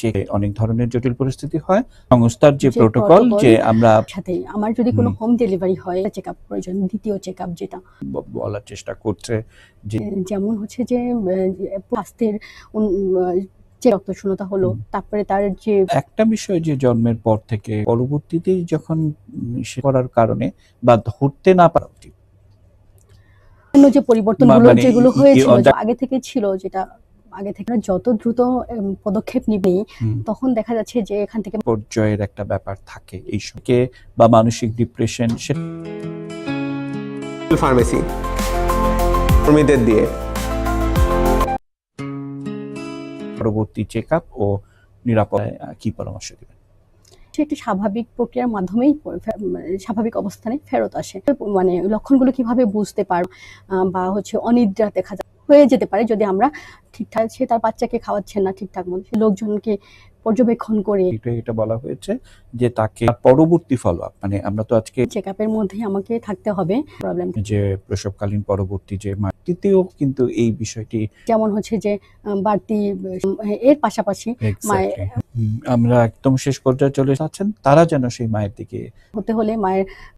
যে অনেক ধরনের জটিল পরিস্থিতি হয় সংস্থার যে প্রোটোকল যে আমরা সাথে আমার যদি কোনো হোম। ডেলিভারি হয় চেক আপ প্রয়োজন দ্বিতীয় চেক আপ যেটা বলার চেষ্টা করছে যেমন হচ্ছে যে স্বাস্থ্যের যে রক্ত শূন্যতা হলো তারপরে তার যে একটা বিষয় যে জন্মের পর থেকে পরবর্তীতে যখন সে করার কারণে বা ধরতে না পারা উচিত। যে পরিবর্তনগুলো মানে যেগুলো হয়েছিল আগে থেকে ছিল যেটা আগে থেকে যত দ্রুত পদক্ষেপ নিবে তখন দেখা যাচ্ছে যে এখান থেকে পর্যায়ের একটা ব্যাপার থাকে। এই সঙ্গে বা মানসিক ডিপ্রেশন সে ফার্মেসি কর্মীদের দিয়ে। পরবর্তী চেক আপ ও নিরাপদ কি পরামর্শ দিবেন? একটি স্বাভাবিক প্রক্রিয়ার মাধ্যমেই মানে স্বাভাবিক অবস্থানে ফেরত আসে। মানে লক্ষণগুলো কীভাবে বুঝতে পার বা হচ্ছে অনিদ্রা দেখা যায়। হয়ে যেতে পারে যদি আমরা ঠিকঠাক সে তার বাচ্চাকে খাওয়াচ্ছে না ঠিকঠাক মতো লোকজনকে পর্যবেক্ষণ করে এটা বলা হয়েছে যে তাকে পরবর্তী ফলো আপ মানে আমরা তো আজকে চেক আপের মধ্যেই আমাকে থাকতে হবে প্রবলেম যে প্রসবকালীন পরবর্তী যে মাতৃতেও কিন্তু এই বিষয়টি যেমন হচ্ছে যে বাড়তি এর পাশাপাশি মায়ের- আমরা একদম শেষ পর্যায়ে চলে যাচ্ছেন তারা যেন সেই মায়ের দিকে হতে হলে মায়ের